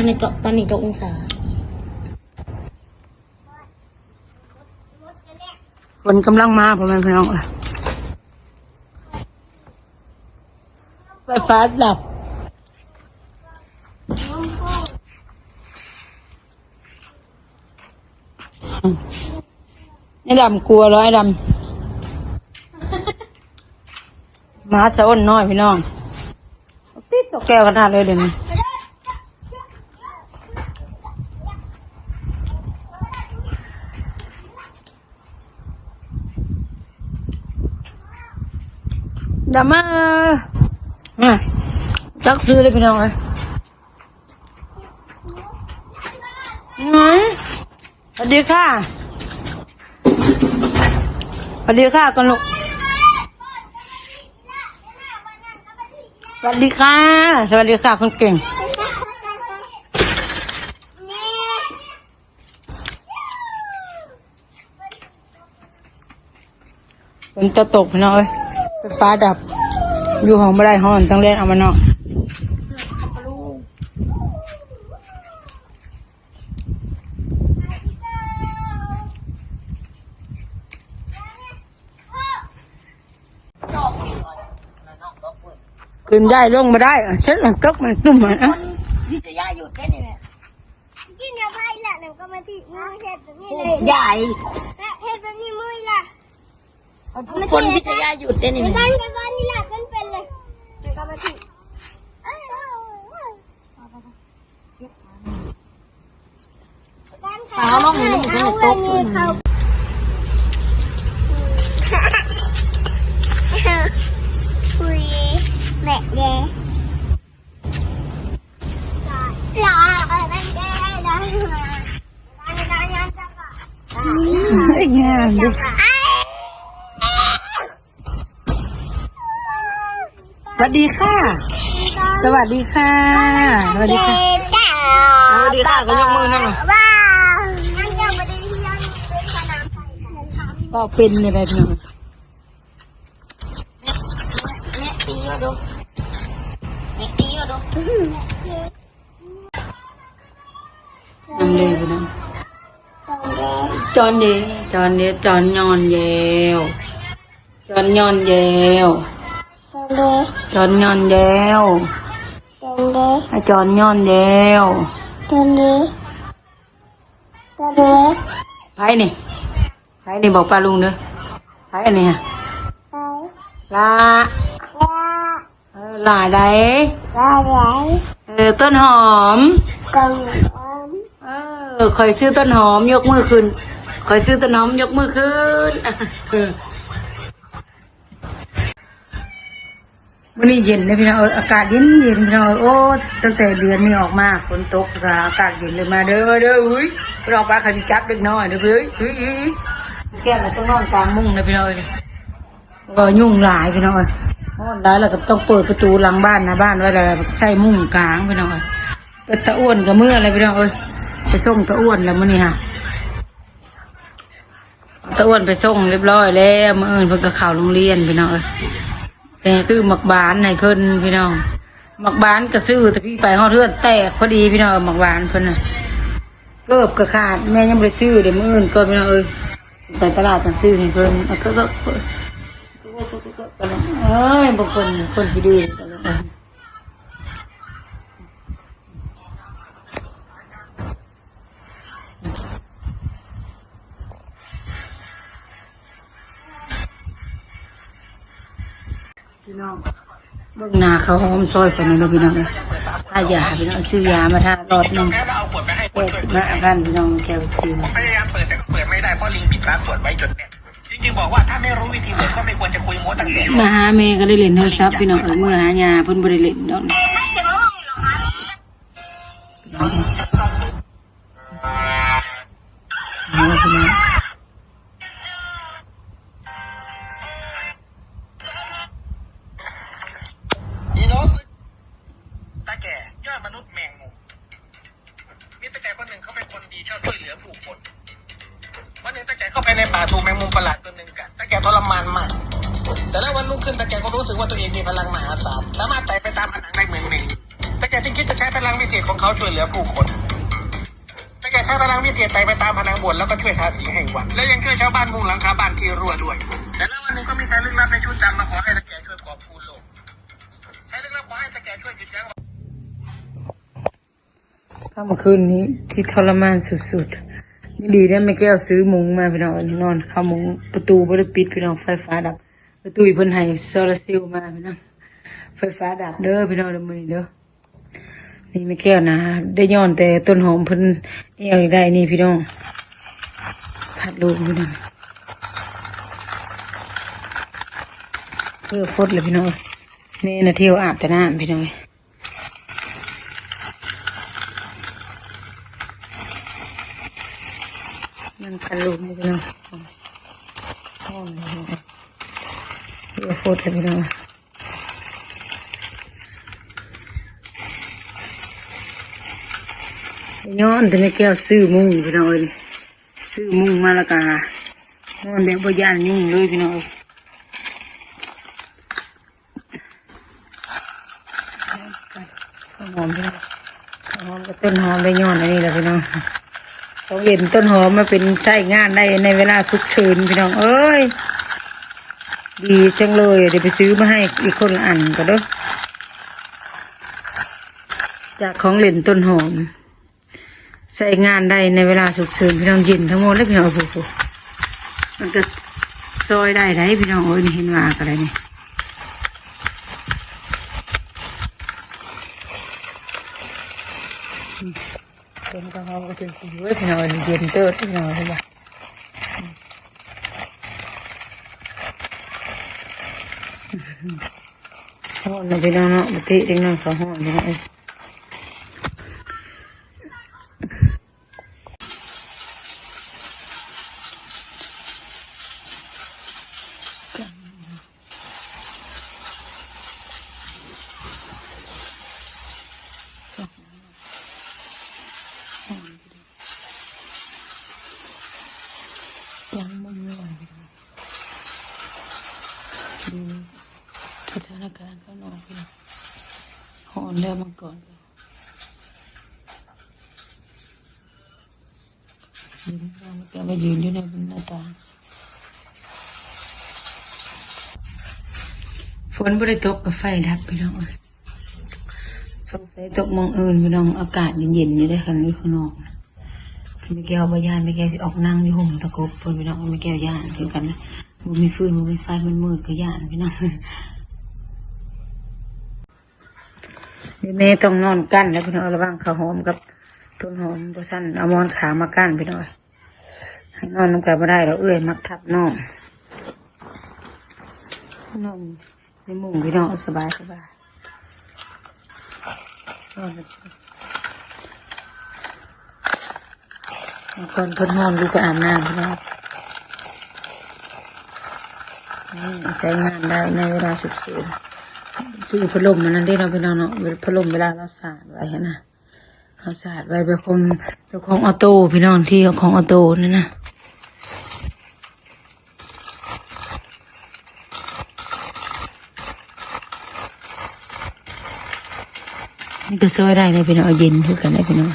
ตอนนี้เจาะตอนนี้เจาะองศาฝนกำลังมาพ่อแม่พี่น้องเอ้ยไฟฟ้าดับไอ้ดำกลัวเหรอไอ้ดำหมาสะอ้นน้อยพี่น้องติดตกแก้วขนาดเลยเดี๋ยวนี้ ดำมาอะจักซื้อเลยพี่น้องเลยไหนสวัสดีค่ะ สวัสดีค่ะกันลูกสวัสดีค่ะ สวัสดีค่ะคนเก่ง ฝนจะตกพี่น้อยไฟ ฟ้าดับ อยู่ห้องไม่ได้ห้องต้องเล่นเอามานอกขึ้นได้ลงมาได้อะเซ็ตมันตกมันตุ่มมันอะวิทยาหยุดได้นี่แหละกินเดี๋ยวไปละหนูก็มาติดมือเห็ดแบบนี้เลยใหญ่และเห็ดแบบนี้มือละทุก คนวิทยาหยุดได้นี่เหมือนแหกัละนกับวันนี้แหละกันเป็นเลยหนูก็มาติดเอาลงนี่เอาเงินนี่เขาคุยแม่เด้รออะไรได้ได้ได้ได้ได้จะก่อนไอ้งามดิ สวัสดีค่ะ สวัสดีค่ะ สวัสดีค่ะ สวัสดีค่ะก็ยกมือนั่งว้าวนั่นยังไม่ได้ที่ยังเป็นสนามไฟกันก็เป็นอะไรพี่น้องแม่ตีก็ดูแม่ตีก็ดูน้ำเลยพี่น้องจอนเดจอนเดจอนยอนเยวจอนยอนเยวตรง เดจอนยอนเยวตรงเดไอ้จอนยอนเยวตรงเดตรงเดไผนี่ไผนี่บอกป้าลุงเด้อไผอันนี้ฮะไปลาว่าเออลาใดว่าไหนเออต้นหอมกังวลเออคอยซื้อต้นหอมยกมือขึ้นคอยซื้อต้นหอมยกมือขึ้น เออ วันนี้เย็นเลยพี่น้องเอออากาศเย็นเย็นพี่น้องเออโอ้ตั้งแต่เดือนนี้ออกมาฝนตกก็อากาศเย็นเลยมาเด้อเด้ออุ้ยเราปลาขาจะจับเล็กน้อยเด้อเฮ้ยเฮ้ยเฮ้ยแก้มเราต้องนอนกลางมุ้งเลยพี่น้องเอ้ยก็ยุ่งหลายพี่น้องเอ้นอนได้แล้วก็ต้องเปิดประตูหลังบ้านนะบ้านไว้แล้วใส่มุ้งกลางพี่น้องเอ้ยเป็ดตะอ้วนกับเมื่ออะไรพี่น้องเอ้ยไปส่งตะอ้วนแล้วมื้อนี้ฮะตะอ้วนไปส่งเรียบร้อยแล้วมื้ออื่นเพิ่นก็เข้าโรงเรียนพี่น้องเอ้ย แต่คือหมักบานให้เพิ่นพี่น้องหมักบานกระซื้อแต่พี่ไปฮอดเทือนแตกพอดีพี่น้องหมักบานเพิ่นน่ะเกิบกระขาดแม่ยังบ่ได้ซื้อเดี๋ยวมื้ออื่นก็พี่น้องเอ้ยไปตลาดต้องซื้อให้เพิ่นก็ก็ก็ก็เอ้ยบางคนคนที่ดื้อ พี่น้องเบิ่งหน้าเขาหอมซอยไปหน่อยเนาะพี่น้องเอ้ยถ้ายาพี่น้องซื้อยามาทานรอบหนึงแค่เราเอาขวดไปให้คแก้นสิบห้าอาการพี่น้องแก้วซื้อผมพยายามเปิดแต่ก็เปิดไม่ได้เพราะลิงปิดร้านขวดไว้จนเนี่ยจริงๆบอกว่าถ้าไม่รู้วิธีเปิดก็ไม่ควรจะคุยโม้ตั้งแต่มาหาแม่ก็ได้เล่นโทรศัพท์พี่น้องเอ้ยเมื่อหายาเพิ่นบ่ได้เล่นดอกเอา ก่ก็รู้สึกว่าตัวเองมีพลังมหาศาลสามารถไต่ไปตามผนังได้เหมือนแมงตาแกจึงคิดจะใช้พลังวิเศษของเขาช่วยเหลือผู้คนตาแกใช้พลังวิเศษไต่ไปตามผนังโบสถ์แล้วก็ช่วยทาสีแห่งวันและยังช่วยชาวบ้านมุงหลังคาบ้านที่รั่วด้วยแต่แล้ววันหนึ่งก็มีชายลึกลับในชุดดำมาขอให้ตาแกช่วยกอบพูนโลกชายลึกลับขอให้ตาแกช่วยหยุดยั้งค่ำคืนนี้ที่ทรมานสุดๆนี่ดีได้ไม่แก้วซื้อมุ้งมาพี่น้องนอนเข้ามุ้งประตูบ่ได้ปิดพี่น้องไฟฟ้าดับ ประตูอีเพิ่นให้โซลาซลล์มาพี่น้องไฟฟ้าดับเด้อพี่น้องเด้อมื้อนี้เด้อนี่ไม่แก้วนะ ได้ย้อนแต่ต้นหอมเพิ่นเอวได้นี่พี่น้องพัดลมพี่น้องเพื่อฟดเลยพี่น้องแม่น่ะเที่ยวอาบแต่น้ำพี่น้องมันพันลุมพี่น้องห้องเลยพี่น้อง เรือโฟดเลยพี่น้องย้อนแต่ไม่แก้วซื้อมุ้งพี่น้องเอ้ยซื้อมุ้งมาแล้วก็นอนแบบบ่ย่านยุ่งเลยพี่น้องหอมพี่น้องหอมกับต้นหอมได้ย้อนอันนี้แหละพี่น้องเขาเห็นต้นหอมมาเป็นใช้งานได้ในเวลาสุกเฉินพี่น้อง เอ้ย ดีจังเลยเดี๋ยวไปซื้อมาให้อีกคนละอันก็เด้อจากของเล่นต้นหอมใช้งานได้ในเวลาสุกเฉินพี่น้องเย็นทั้งหมดเลยพี่น้องโอ้มันก็ซอยได้ไหนพี่น้องโอ้ยนี่เห็นว่าอะไรนี่ต้นกระหอมก็ถึงอยู่พี่น้องเย็นเติร์ดพี่น้องเลยว่าห้อนนะพี่น้องเนาะมาติเด็กน้อยเขาห้อนพี่น้องเอ้ยยังไม่เมื่อยพี่น้องดูสถานการณ์ข้างนอกพี่น้อง ห้อนแล้วมาก่อนยืนเราแกมายืนอยู่ในบนหน้าตาฝนบริตกกับไฟดับพี่น้องสงสัยตกมองอื่นพี่น้องอากาศเย็นๆอยู่ได้คันอยู่ข้างนอกไม่แก้วบยานไม่แก้วสิออกนั่งอยู่ห่มตะกบเพิ่นพี่น้องไม่แก้วยานคือกันนะมันมีฟืนมันมีไฟมันมืดก็ยานพี่น้อง แม่ต้องนอนกั้นแล้วพี่น้องระว่างข้าวหอมกับต้นหอมตัวสั้นเอามอนขามากั้นพี่น้องให้นอนน้ำกันไม่ได้เราเอื้อยมักทับน้องนอนในมุ้งพี่น้องสบายสบายนอนก่อนเพิ่นนอนดูก็อาบน้ำพี่น้องนี่ใช้งานได้ในเวลาฉุกเฉิน ซื้อพัดลมมันนั่นได้เราไปนอนเนาะพัดลมเวลาเราสาดไว้นะเราสาดไว้เป็นคนเจ้าของออโต้พี่น้องที่เจ้าของออโต้นั่นนะนี่ก็ซอยได้เลยพี่น้องเย็นคือกันเลยพี่น้อง